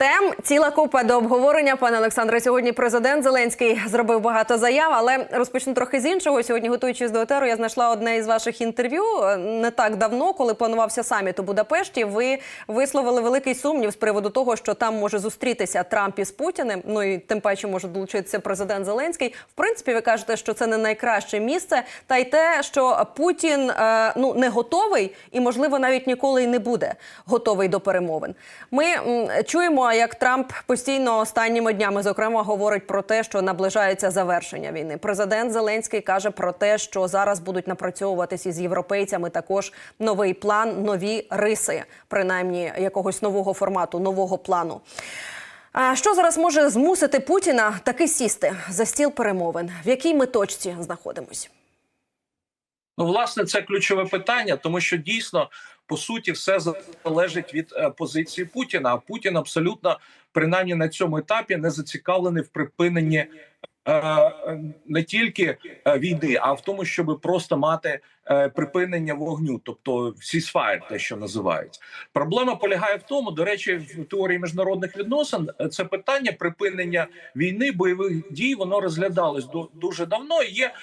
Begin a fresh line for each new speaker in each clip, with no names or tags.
Тем ціла купа до обговорення. Пане Олександре, сьогодні президент Зеленський зробив багато заяв, але розпочну трохи з іншого. Сьогодні, готуючись до етеру, я знайшла одне із ваших інтерв'ю не так давно, коли планувався саміт у Будапешті. Ви висловили великий сумнів з приводу того, що там може зустрітися Трамп із Путіним. Ну і тим паче може долучитися президент Зеленський. В принципі, ви кажете, що це не найкраще місце, та й те, що Путін е, ну не готовий і, можливо, навіть ніколи й не буде готовий до перемовин. Ми м, чуємо, як Трамп постійно останніми днями, зокрема, говорить про те, що наближається завершення війни. Президент Зеленський каже про те, що зараз будуть напрацьовуватися із європейцями також новий план, нові риси, принаймні якогось нового формату, нового плану. А що зараз може змусити Путіна таки сісти за стіл перемовин? В якій ми точці знаходимось?
Ну, власне, це ключове питання, тому що дійсно по суті все залежить від е, позиції Путіна. А Путін абсолютно принаймні на цьому етапі не зацікавлений в припиненні. Е, Не тільки е, війни, а в тому, щоб просто мати е, припинення вогню, тобто ceasefire, те, що називають. Проблема полягає в тому, до речі, в теорії міжнародних відносин це питання припинення війни, бойових дій, воно розглядалось дуже давно. Є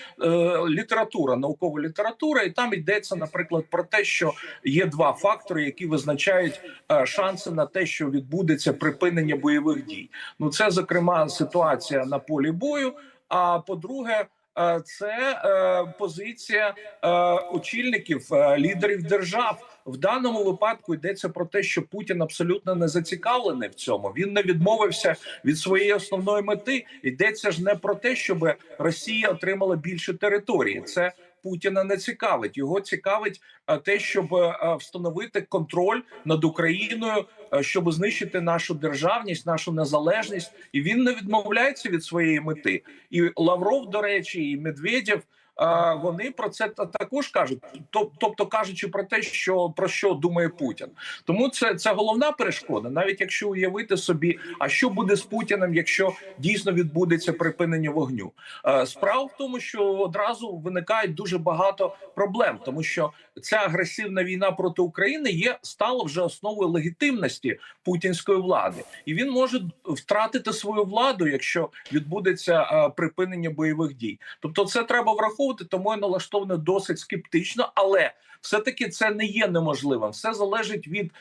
література, наукова література, і там йдеться, наприклад, про те, що є два фактори, які визначають шанси на те, що відбудеться припинення бойових дій. Ну це зокрема ситуація на полі бою. А по-друге, е, це е, позиція е, очільників лідерів держав. В даному випадку йдеться про те, що Путін абсолютно не зацікавлений в цьому. Він не відмовився від своєї основної мети. Йдеться ж не про те, щоб Росія отримала більше території. Це Путіна не цікавить. Його цікавить е, те, щоб е, встановити контроль над Україною, е, щоб знищити нашу державність, нашу незалежність, і він не відмовляється від своєї мети. І Лавров, до речі, і Медведєв. Вони про це та- також кажуть, тобто кажучи про те, що про що думає Путін. Тому це, це головна перешкода, навіть якщо уявити собі, а що буде з Путіним, якщо дійсно відбудеться припинення вогню. Е, Справа в тому, що одразу виникають дуже багато проблем, тому що ця агресивна війна проти України є стала вже основою легітимності путінської влади, і він може втратити свою владу, якщо відбудеться е, припинення бойових дій. Тобто, це треба враховувати, тому я налаштований досить скептично, але все таки це не є неможливим. Все залежить від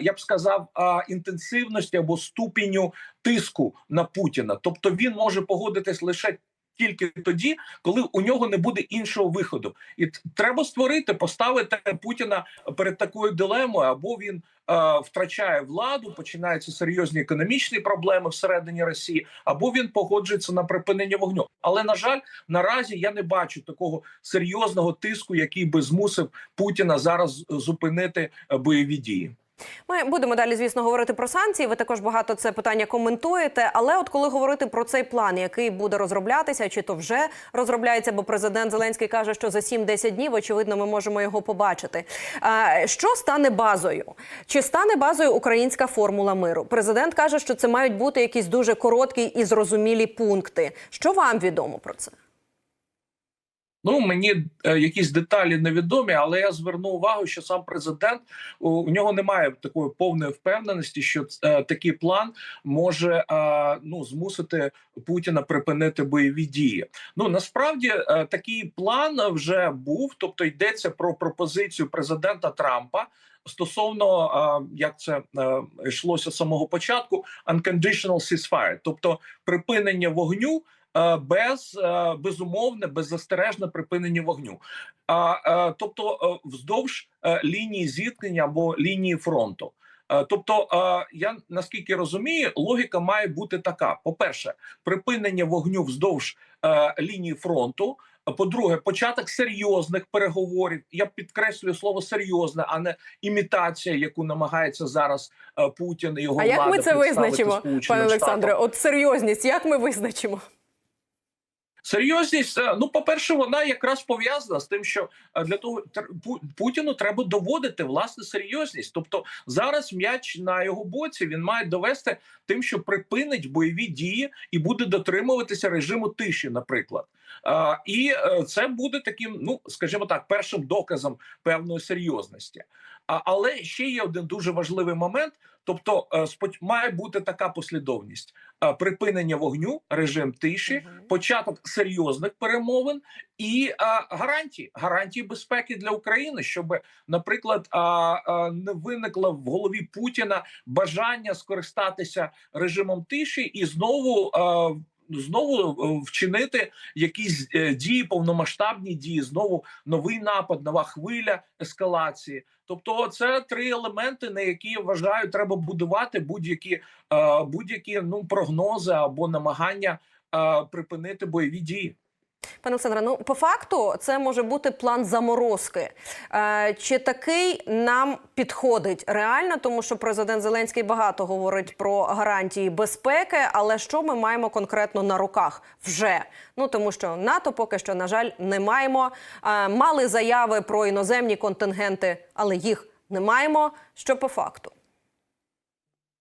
я б сказав інтенсивності або ступеню тиску на Путіна. Тобто він може погодитись лише. Тільки тоді, коли у нього не буде іншого виходу, і треба створити, поставити Путіна перед такою дилемою, або він е, втрачає владу, починаються серйозні економічні проблеми всередині Росії, або він погоджується на припинення вогню. Але на жаль, наразі я не бачу такого серйозного тиску, який би змусив Путіна зараз зупинити е, бойові дії.
Ми будемо далі, звісно, говорити про санкції. Ви також багато це питання коментуєте. Але от коли говорити про цей план, який буде розроблятися, чи то вже розробляється, бо президент Зеленський каже, що за 7-10 днів, очевидно, ми можемо його побачити. Що стане базою? Чи стане базою українська формула миру? Президент каже, що це мають бути якісь дуже короткі і зрозумілі пункти. Що вам відомо про це?
Ну мені е, якісь деталі невідомі, але я зверну увагу, що сам президент у, нього немає такої повної впевненості, що е, такий план може е, ну змусити Путіна припинити бойові дії. Ну насправді е, такий план вже був, тобто йдеться про пропозицію президента Трампа. Стосовно як це е, йшлося з самого початку, unconditional ceasefire, тобто припинення вогню е, без е, безумовне, беззастережне припинення вогню. А тобто, вздовж лінії зіткнення або лінії фронту. Тобто, я наскільки розумію, логіка має бути така: по-перше, припинення вогню вздовж лінії фронту. По-друге, початок серйозних переговорів. Я підкреслюю слово серйозне, а не імітація, яку намагається зараз е, Путін і його
А як ми це визначимо, пане Олександре? От серйозність, як ми визначимо?
Серйозність, е, ну по перше, вона якраз пов'язана з тим, що е, для того Путіну треба доводити власне серйозність. Тобто зараз м'яч на його боці він має довести тим, що припинить бойові дії і буде дотримуватися режиму тиші, наприклад. І е, це буде таким, ну скажімо так, першим доказом певної серйозності. Але ще є один дуже важливий момент. Тобто, е, має бути така послідовність: Е, припинення вогню, режим тиші, початок серйозних перемовин і е, гарантії, гарантії безпеки для України, щоб, наприклад, не виникло в голові Путіна бажання скористатися режимом тиші і знову. Знову е, вчинити якісь е, дії, повномасштабні дії, знову новий напад, нова хвиля ескалації. Тобто, це три елементи, на які я вважаю, треба будувати будь-які е, будь-які ну прогнози або намагання припинити бойові дії.
Пане Олександре, ну по факту це може бути план заморозки. Е, чи такий нам підходить реально, тому що президент Зеленський багато говорить про гарантії безпеки, але що ми маємо конкретно на руках вже? Ну тому що НАТО поки що, на жаль, не маємо. Е, мали заяви про іноземні контингенти, але їх не маємо. Що по факту?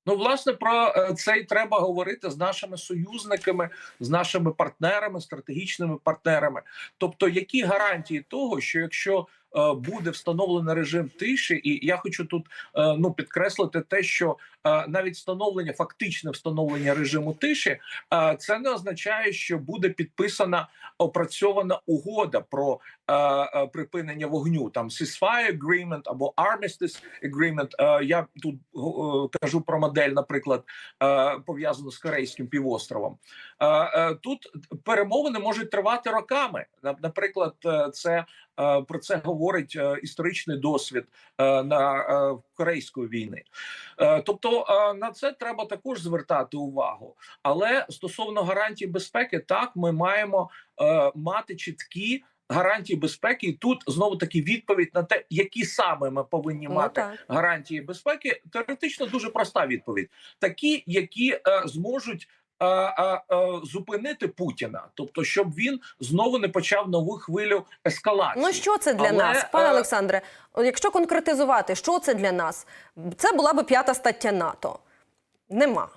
Ну, власне, про е, це й треба говорити з нашими союзниками, з нашими партнерами, стратегічними партнерами. Тобто, які гарантії того, що якщо буде встановлений режим тиші, і я хочу тут е, ну підкреслити те, що е, навіть встановлення, фактичне встановлення режиму тиші, е, це не означає, що буде підписана опрацьована угода про е, е, припинення вогню, там ceasefire agreement або armistice agreement. Е, я тут е, кажу про модель, наприклад, е, пов'язану з Корейським півостровом. Е, тут перемовини можуть тривати роками. Наприклад, е, це е, про це говорить історичний досвід на корейської війни. Тобто на це треба також звертати увагу. Але стосовно гарантій безпеки, так ми маємо мати чіткі. Гарантії безпеки, і тут знову таки відповідь на те, які саме ми повинні
Ну,
мати
так.
гарантії безпеки. Теоретично дуже проста відповідь: такі, які е, зможуть е, е, е, зупинити Путіна, тобто, щоб він знову не почав нову хвилю ескалації.
Ну що це для
Але,
нас, пане
е,
Олександре? Якщо конкретизувати, що це для нас? Це була би п'ята стаття НАТО. Нема.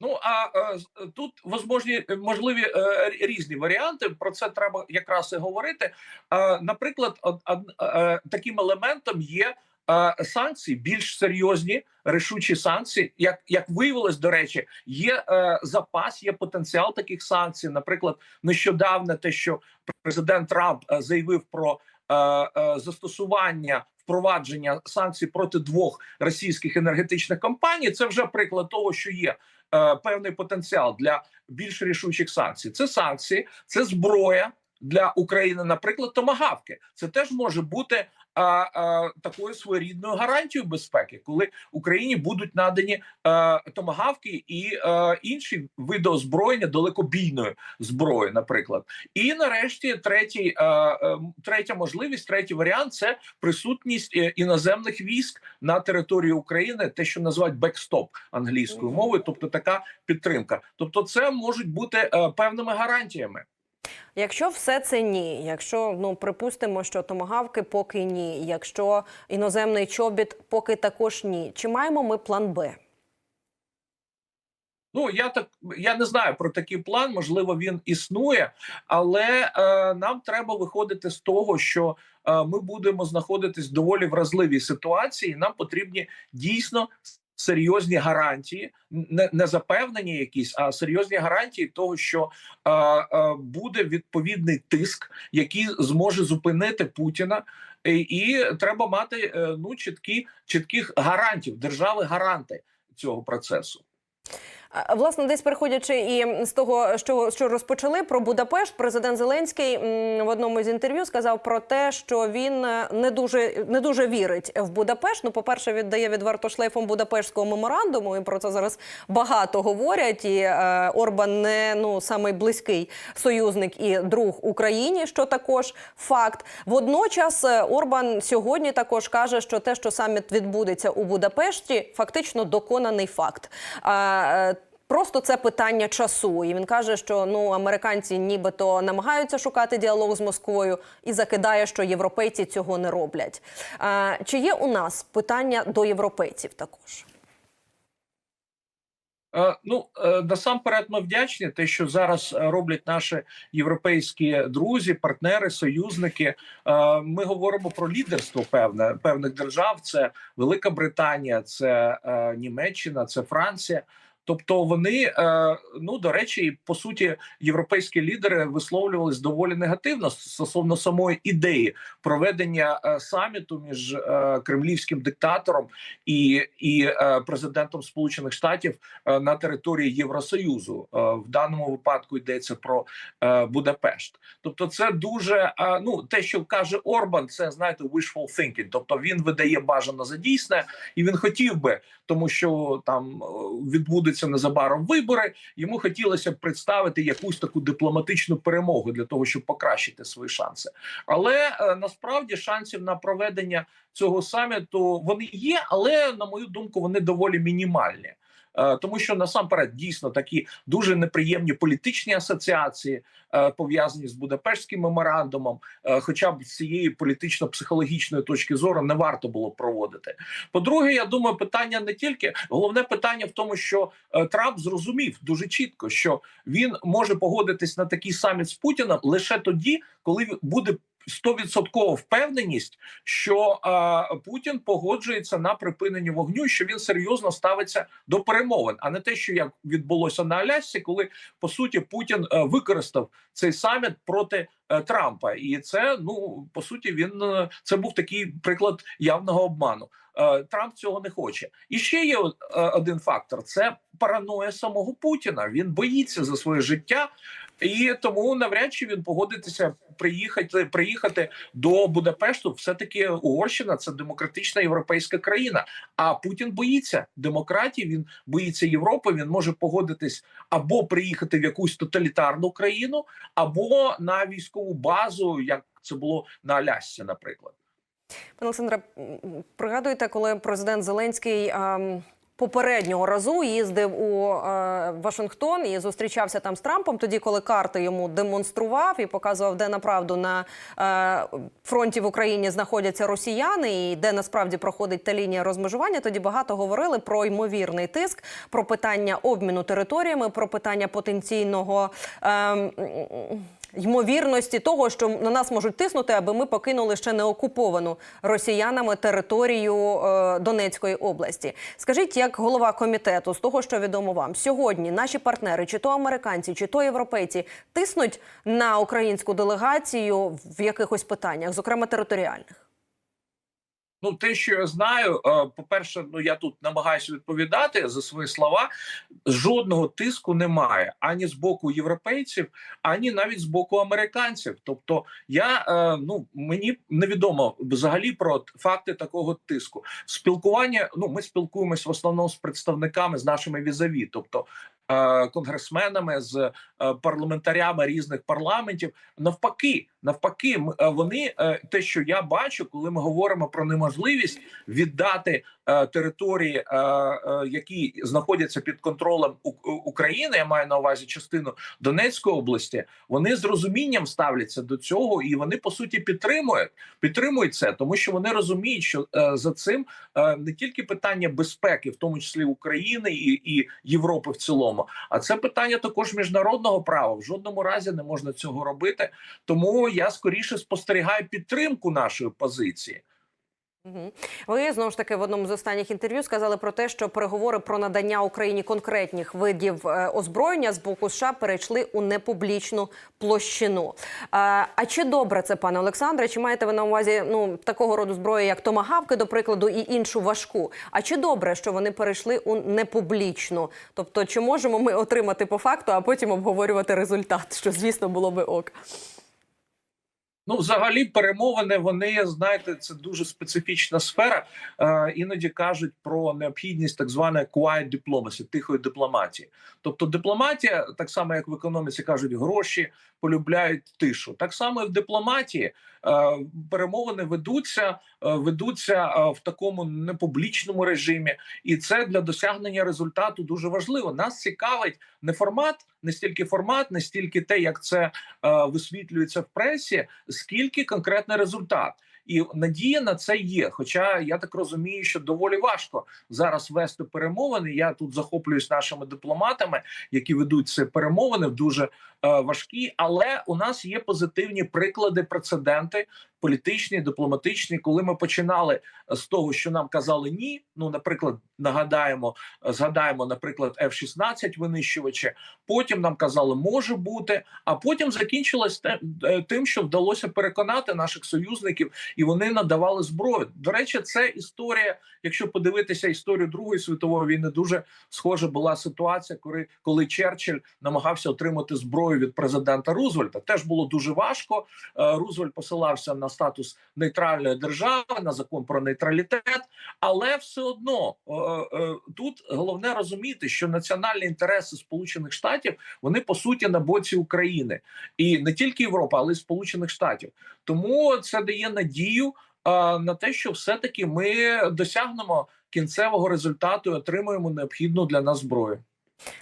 Ну а е, тут возможні можливі е, різні варіанти. Про це треба якраз і говорити. Е, Наприклад, од- од- е, таким елементом є. Е, Санкції більш серйозні, рішучі санкції, як як виявилось, до речі, є е, запас, є потенціал таких санкцій. Наприклад, нещодавно те, що президент Трамп е, заявив про е, е, застосування впровадження санкцій проти двох російських енергетичних компаній, це вже приклад того, що є е, певний потенціал для більш рішучих санкцій. Це санкції, це зброя для України, наприклад, томагавки. Це теж може бути а, а, такою своєрідною гарантією безпеки, коли Україні будуть надані а, томагавки і а, інші види озброєння далекобійною зброєю, наприклад. І нарешті третій, а, а, третя можливість, третій варіант це присутність е, іноземних військ на території України, те, що називають бекстоп англійською мовою, тобто така підтримка. Тобто, це можуть бути е, певними гарантіями.
Якщо все це ні, якщо ну припустимо, що томагавки поки ні, якщо іноземний чобіт поки також ні, чи маємо ми план Б?
Ну я так я не знаю про такий план. Можливо, він існує, але е, нам треба виходити з того, що е, ми будемо знаходитись в доволі вразливій ситуації. Нам потрібні дійсно серйозні гарантії, не, не запевнені якісь, а серйозні гарантії того, що е, е, буде відповідний тиск, який зможе зупинити Путіна. І, і треба мати е, ну чіткі чітких гарантів держави гаранти цього процесу.
Власне, десь переходячи і з того, що, що розпочали про Будапешт, президент Зеленський в одному з інтерв'ю сказав про те, що він е, не дуже не дуже вірить в Будапешт. Ну, по-перше, віддає відверто шлейфом Будапештського меморандуму, і про це зараз багато говорять. І е, Орбан не ну самий близький союзник і друг Україні, що також факт. Водночас е, Орбан сьогодні також каже, що те, що саміт відбудеться у Будапешті, фактично доконаний факт. Е, Просто це питання часу, і він каже, що ну американці нібито намагаються шукати діалог з Москвою і закидає, що європейці цього не роблять. А, чи є у нас питання до європейців також?
Е, Ну е, насамперед ми вдячні, те, що зараз е, роблять наші європейські друзі, партнери, союзники. Ми говоримо про лідерство певне певних держав. Це Велика Британія, це Німеччина, це Франція. Тобто вони е, ну до речі, по суті, європейські лідери висловлювались доволі негативно стосовно самої ідеї проведення е, саміту між е, кремлівським диктатором і, і президентом Сполучених Штатів на території Євросоюзу. В даному випадку йдеться про Будапешт. Тобто, це дуже ну те, що каже Орбан, це знаєте, wishful thinking. Тобто він видає бажано за дійсне, і він хотів би, тому що там е, відбудуться незабаром вибори. Йому хотілося б представити якусь таку дипломатичну перемогу для того, щоб покращити свої шанси. Але е, насправді шансів на проведення цього саміту вони є, але на мою думку, вони доволі мінімальні. Е, Тому що насамперед дійсно такі дуже неприємні політичні асоціації е, пов'язані з Будапештським меморандумом, е, хоча б з цієї політично-психологічної точки зору не варто було проводити. По-друге, я думаю, питання не тільки головне питання в тому, що Трамп зрозумів дуже чітко, що він може погодитись на такий саміт з Путіним лише тоді, коли буде. 100% впевненість, що е, Путін погоджується на припинення вогню, що він серйозно ставиться до перемовин, а не те, що як відбулося на Алясці, коли по суті Путін е, використав цей саміт проти е, Трампа, і це ну по суті він е, це був такий приклад явного обману. Е, Трамп цього не хоче. І ще є е, один фактор: це параноя самого Путіна. Він боїться за своє життя, і тому навряд чи він погодиться приїхати приїхати до Будапешту. Все таки Угорщина це демократична європейська країна. А Путін боїться демократії. Він боїться Європи. Він може погодитись або приїхати в якусь тоталітарну країну, або на військову базу, як це було на Алясці, наприклад.
Пане Олександре, пригадуєте, коли президент Зеленський ем, попереднього разу їздив у е, Вашингтон і зустрічався там з Трампом, тоді, коли карти йому демонстрував і показував, де направду на е, фронті в Україні знаходяться росіяни, і де насправді проходить та лінія розмежування. Тоді багато говорили про ймовірний тиск, про питання обміну територіями, про питання потенційного. ем, ймовірності того, що на нас можуть тиснути, аби ми покинули ще не окуповану росіянами територію е, Донецької області. Скажіть, як голова комітету, з того, що відомо вам, сьогодні наші партнери, чи то американці, чи то європейці, тиснуть на українську делегацію в якихось питаннях, зокрема територіальних?
Ну, те, що я знаю, е, по-перше, ну я тут намагаюся відповідати за свої слова. Жодного тиску немає ані з боку європейців, ані навіть з боку американців. Тобто, я е, ну мені невідомо взагалі про факти такого тиску. Спілкування. Ну, ми спілкуємось в основному з представниками з нашими візаві, тобто. Е, Конгресменами з е, парламентарями різних парламентів навпаки, навпаки, е, вони те, що я бачу, коли ми говоримо про неможливість віддати території, які знаходяться під контролем України, я маю на увазі частину Донецької області. Вони з розумінням ставляться до цього, і вони по суті підтримують підтримують це, тому що вони розуміють, що за цим не тільки питання безпеки, в тому числі України і, і Європи в цілому, а це питання також міжнародного права. В жодному разі не можна цього робити. Тому я скоріше спостерігаю підтримку нашої позиції.
Ви знову ж таки в одному з останніх інтерв'ю сказали про те, що переговори про надання Україні конкретних видів е, озброєння з боку США перейшли у непублічну площину. А, а чи добре це, пане Олександре? Чи маєте ви на увазі ну такого роду зброї, як томагавки, до прикладу, і іншу важку? А чи добре, що вони перейшли у непублічну? Тобто, чи можемо ми отримати по факту, а потім обговорювати результат, що звісно було би ок?
Ну, взагалі, перемовини вони знаєте, це дуже специфічна сфера. Е, іноді кажуть про необхідність так званої quiet diplomacy, тихої дипломатії. Тобто, дипломатія, так само як в економіці кажуть, гроші полюбляють тишу. Так само і в дипломатії е, перемовини ведуться, е, ведуться е, в такому непублічному режимі, і це для досягнення результату дуже важливо. Нас цікавить не формат, не стільки формат, не стільки те, як це е, висвітлюється в пресі, скільки конкретний результат. і надія на це є. Хоча я так розумію, що доволі важко зараз вести перемовини. Я тут захоплююсь нашими дипломатами, які ведуть ці перемовини в дуже важкі. Але у нас є позитивні приклади, прецеденти політичні, дипломатичні, коли ми починали з того, що нам казали ні. Ну, наприклад, нагадаємо, згадаємо, наприклад, F-16 винищувачі. Потім нам казали, може бути, а потім закінчилось е, тим, що вдалося переконати наших союзників, і вони надавали зброю. До речі, це історія. Якщо подивитися історію Другої світової війни, дуже схожа була ситуація, коли, коли Черчилль намагався отримати зброю від президента Рузвельта. Теж було дуже важко. Е, Рузвельт посилався на статус нейтральної держави, на закон про нейтралітет, але все одно е, е, тут головне розуміти, що національні інтереси Сполучених Штатів вони по суті на боці України і не тільки Європа, але й Сполучених Штатів. Тому це дає надію на те, що все-таки ми досягнемо кінцевого результату і отримуємо необхідну для нас зброю.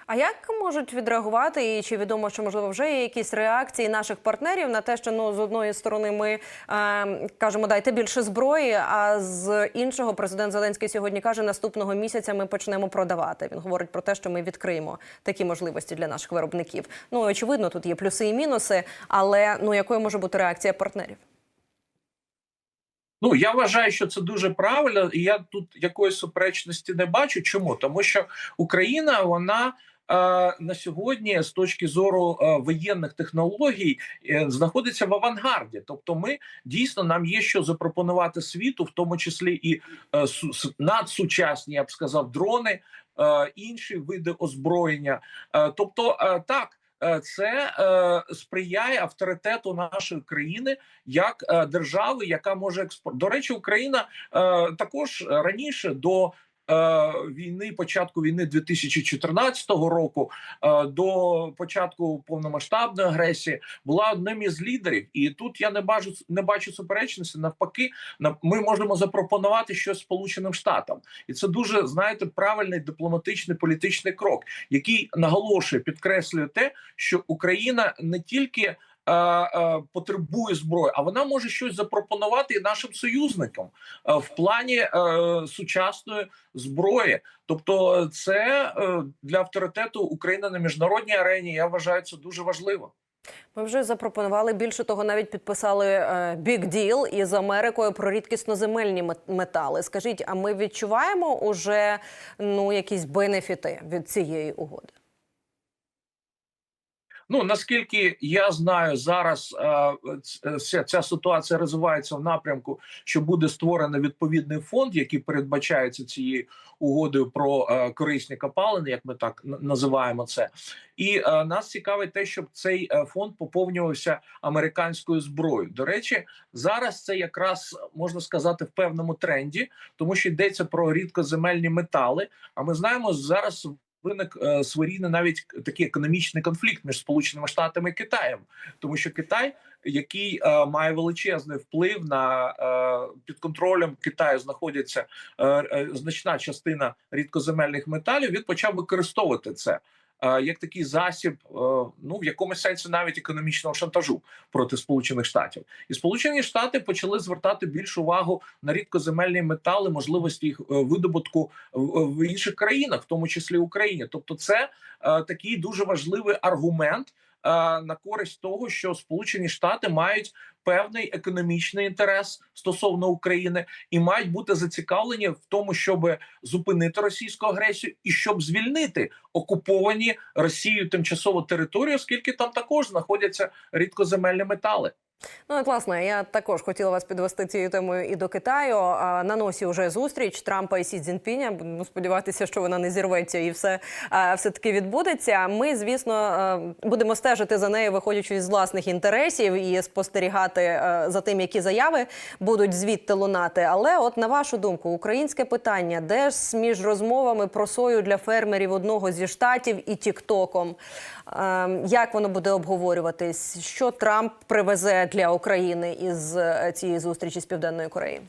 А як можуть відреагувати, і чи відомо, що можливо вже є якісь реакції наших партнерів на те, що ну з одної сторони ми е, кажемо, дайте більше зброї, а з іншого президент Зеленський сьогодні каже, наступного місяця ми почнемо продавати. Він говорить про те, що ми відкриємо такі можливості для наших виробників. Ну очевидно, тут є плюси і мінуси, але ну якою може бути реакція партнерів?
Ну я вважаю, що це дуже правильно, і я тут якоїсь суперечності не бачу. Чому тому, що Україна вона е, на сьогодні, з точки зору е, воєнних технологій, е, знаходиться в авангарді. Тобто, ми дійсно нам є що запропонувати світу, в тому числі і надсучасні, я б сказав, дрони, інші види озброєння. Тобто, так. Е, Це е, сприяє авторитету нашої країни як е, держави, яка може експорт. До речі, Україна також раніше до. Е, Війни, початку війни 2014 року е, до початку повномасштабної агресії була одним із лідерів, і тут я не бачу не бачу суперечності. Навпаки, на- ми можемо запропонувати щось Сполученим Штатам, і це дуже знаєте правильний дипломатичний політичний крок, який наголошує, підкреслює те, що Україна не тільки е, е, потребує зброї, а вона може щось запропонувати і нашим союзникам е, в плані е, сучасної зброї. Тобто, це е, для авторитету України на міжнародній арені. Я вважаю це дуже важливо.
Ми вже запропонували більше того, навіть підписали big deal із Америкою про рідкісноземельні мет- метали. Скажіть, а ми відчуваємо уже ну якісь бенефіти від цієї угоди?
Ну наскільки я знаю, зараз е, ця, ця ситуація розвивається в напрямку, що буде створено відповідний фонд, який передбачається цією угодою про е, корисні копалини, як ми так називаємо це. І е, нас цікавить те, щоб цей е, фонд поповнювався американською зброєю. До речі, зараз це якраз можна сказати в певному тренді, тому що йдеться про рідкоземельні метали. А ми знаємо зараз. Виник е, своєрідний навіть такий економічний конфлікт між Сполученими Штатами і Китаєм, тому що Китай, який е, має величезний вплив на е, під контролем Китаю, знаходиться е, е, значна частина рідкоземельних металів. Він почав використовувати це як такий засіб, е, ну в якомусь сенсі навіть економічного шантажу проти Сполучених Штатів, і Сполучені Штати почали звертати більшу увагу на рідкоземельні метали, можливості їх е, видобутку в, інших країнах, в тому числі Україні. Тобто, це е, такий дуже важливий аргумент е, на користь того, що Сполучені Штати мають певний економічний інтерес стосовно України і мають бути зацікавлені в тому, щоб зупинити російську агресію і щоб звільнити окуповані Росією тимчасово територію, оскільки там також знаходяться рідкоземельні метали.
Ну, власне, я також хотіла вас підвести цією темою і до Китаю. А на носі вже зустріч Трампа і Сі Цзіньпіня. Будемо сподіватися, що вона не зірветься і все, все таки відбудеться. Ми, звісно, будемо стежити за нею, виходячи із власних інтересів, і спостерігати за тим, які заяви будуть звідти лунати. Але, от на вашу думку, українське питання, де ж між розмовами про сою для фермерів одного зі штатів і Тіктоком? Як воно буде обговорюватись? Що Трамп привезе для України із е, цієї зустрічі з Південною Кореєю?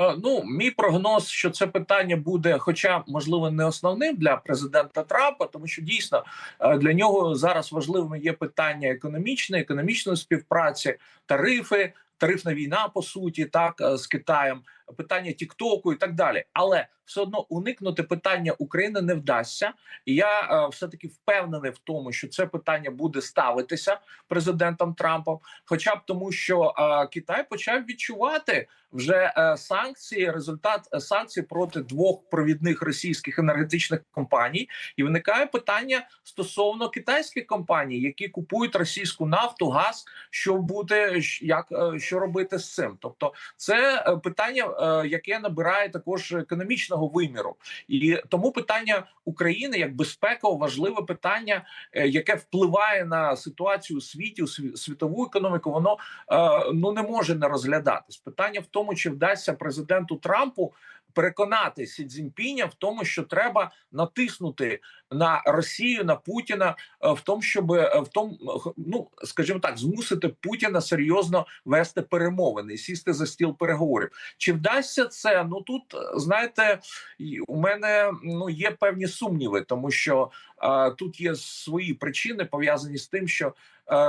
Е, Ну, мій прогноз, що це питання буде, хоча можливо не основним для президента Трампа, тому що дійсно е, для нього зараз важливими є питання економічної, економічної співпраці, тарифи, тарифна війна, по суті, так е, з Китаєм, питання Тіктоку і так далі. Але все одно уникнути питання України не вдасться. І я е, все таки впевнений в тому, що це питання буде ставитися президентом Трампом, хоча б тому, що е, Китай почав відчувати вже санкції, результат санкцій проти двох провідних російських енергетичних компаній, і виникає питання стосовно китайських компаній, які купують російську нафту, газ, що буде як що робити з цим. Тобто, це е, питання, е, яке набирає також економічного виміру, і тому питання України як безпеково важливе питання, е, яке впливає на ситуацію у світі, у світову економіку, воно ну не може не розглядатись. Питання в тому, чи вдасться президенту Трампу переконати Сі Цзіньпіня в тому, що треба натиснути на Росію, на Путіна е, в тому, щоб е, в тому, ну скажімо так, змусити Путіна серйозно вести перемовини сісти за стіл переговорів. Чи вдасться це? Ну тут е, знаєте, у мене ну є певні сумніви, тому що е, тут є свої причини пов'язані з тим, що е,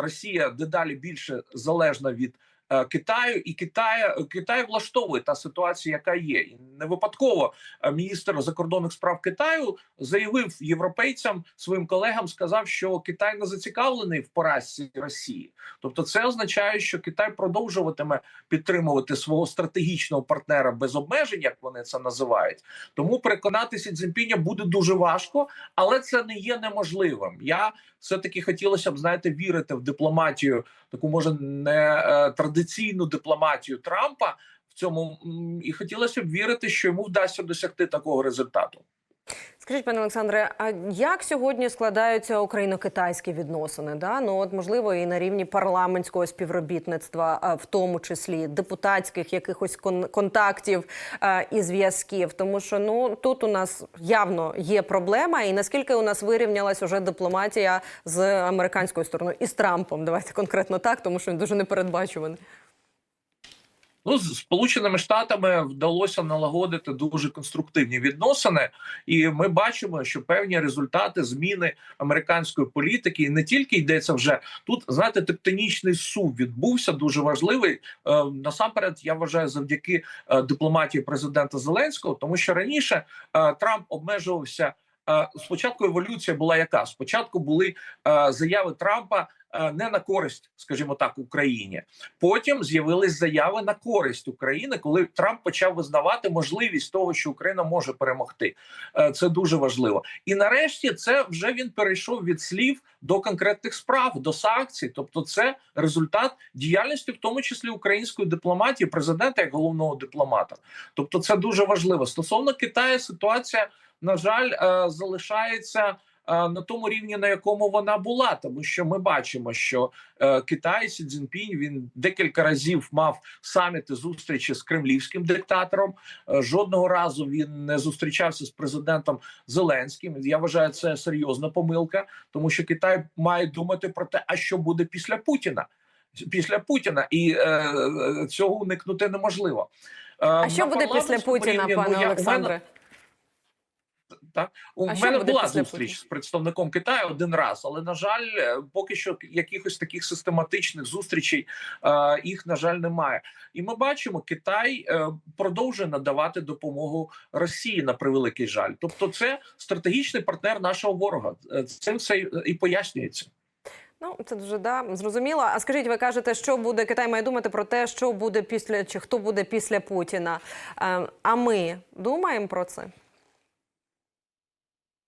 Росія дедалі більше залежна від. Е, Китаю і Китай, Китай влаштовує та ситуація, яка є, і не випадково е, міністр закордонних справ Китаю заявив європейцям своїм колегам, сказав, що Китай не зацікавлений в поразці Росії. Тобто, це означає, що Китай продовжуватиме підтримувати свого стратегічного партнера без обмежень, як вони це називають. Тому переконатися Цзіньпіня буде дуже важко, але це не є неможливим. Я все таки хотілося б знаєте вірити в дипломатію, таку може не е, традиційну дипломатію Трампа. В цьому і хотілося б вірити, що йому вдасться досягти такого результату.
Скажіть, пане Олександре, а як сьогодні складаються україно-китайські відносини? Да? Ну от можливо і на рівні парламентського співробітництва, в тому числі депутатських якихось кон- контактів а, і зв'язків. Тому що ну тут у нас явно є проблема, і наскільки у нас вирівнялась уже дипломатія з американською стороною і з Трампом. Давайте конкретно так, тому що він дуже непередбачуваний.
Ну, з Сполученими Штатами вдалося налагодити дуже конструктивні відносини, і ми бачимо, що певні результати зміни американської політики і не тільки йдеться вже тут. Знаєте, тектонічний сув відбувся дуже важливий. Е, насамперед, я вважаю, завдяки е, дипломатії президента Зеленського, тому що раніше е, Трамп обмежувався. Спочатку еволюція була яка? Спочатку були е, заяви Трампа е, не на користь, скажімо так, Україні. Потім з'явились заяви на користь України, коли Трамп почав визнавати можливість того, що Україна може перемогти. Е, Це дуже важливо. І нарешті це вже він перейшов від слів до конкретних справ, до санкцій. Тобто, це результат діяльності, в тому числі української дипломатії, президента як головного дипломата. Тобто, це дуже важливо. Стосовно Китаю, ситуація на жаль е, залишається. е, На тому рівні, на якому вона була, тому що ми бачимо, що е, Китай Сі Цзіньпінь він декілька разів мав саміти зустрічі з кремлівським диктатором. Е, жодного разу він не зустрічався з президентом Зеленським. Я вважаю, це серйозна помилка, тому що Китай має думати про те, а що буде після Путіна. Після Путіна і е, цього уникнути неможливо. Е,
А що буде після Путіна,
рівні, ну,
пане
я-
Олександре?
Так у
А
мене була зустріч з представником Китаю один раз, але на жаль, е, поки що якихось таких систематичних зустрічей е, їх на жаль немає. І ми бачимо, Китай е, продовжує надавати допомогу Росії на превеликий жаль. Тобто, це стратегічний партнер нашого ворога. Е, Цим все і- пояснюється.
Ну, це дуже да зрозуміло. А скажіть, ви кажете, що буде Китай має думати про те, що буде після чи хто буде після Путіна? А ми думаємо про це?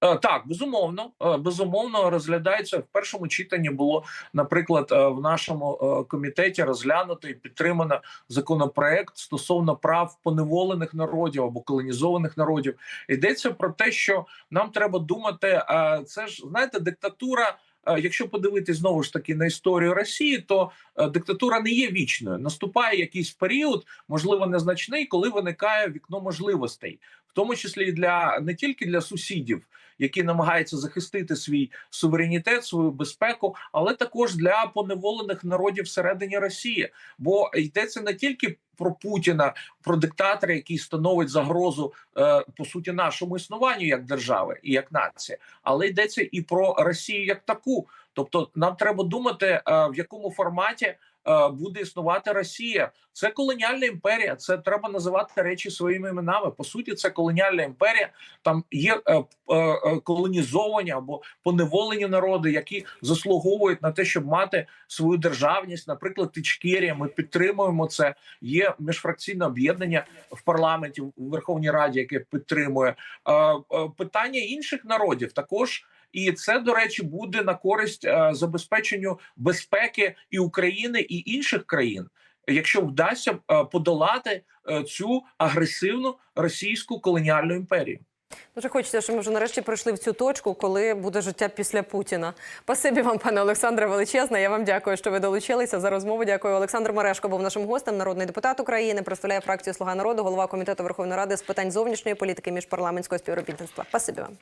Е, Так, безумовно, Е, безумовно розглядається в першому читанні. Було, наприклад, е, в нашому комітеті розглянуто і підтримано законопроект стосовно прав поневолених народів або колонізованих народів. Йдеться про те, що нам треба думати. Це ж знаєте, диктатура. Якщо подивитись знову ж таки на історію Росії, то диктатура не є вічною. Наступає якийсь період, можливо, незначний, коли виникає вікно можливостей, тому числі для не тільки для сусідів, які намагаються захистити свій суверенітет, свою безпеку, але також для поневолених народів всередині Росії. Бо йдеться не тільки про Путіна, про диктатора, який становить загрозу е, по суті нашому існуванню як держави і як нації, але йдеться і про Росію як таку. Тобто, нам треба думати, е, в якому форматі буде існувати Росія. Це колоніальна імперія. Це треба називати речі своїми іменами. По суті, це колоніальна імперія. Там є е, е, е, колонізовані або поневолені народи, які заслуговують на те, щоб мати свою державність. Наприклад, Ічкерія. Ми підтримуємо це. Є міжфракційне об'єднання в парламенті в Верховній Раді, яке підтримує Е, е, питання інших народів також. І це, до речі, буде на користь е, забезпеченню безпеки і України і інших країн, якщо вдасться е, подолати е, цю агресивну російську колоніальну імперію.
Дуже хочеться, щоб ми вже нарешті прийшли в цю точку, коли буде життя після Путіна. Спасибі вам, пане Олександре, величезне. Я вам дякую, що ви долучилися за розмову. Дякую. Олександр Мерешко був нашим гостем, народний депутат України, представляє фракцію Слуга народу, голова комітету Верховної Ради з питань зовнішньої політики міжпарламентського співробітництва. Спасибі вам.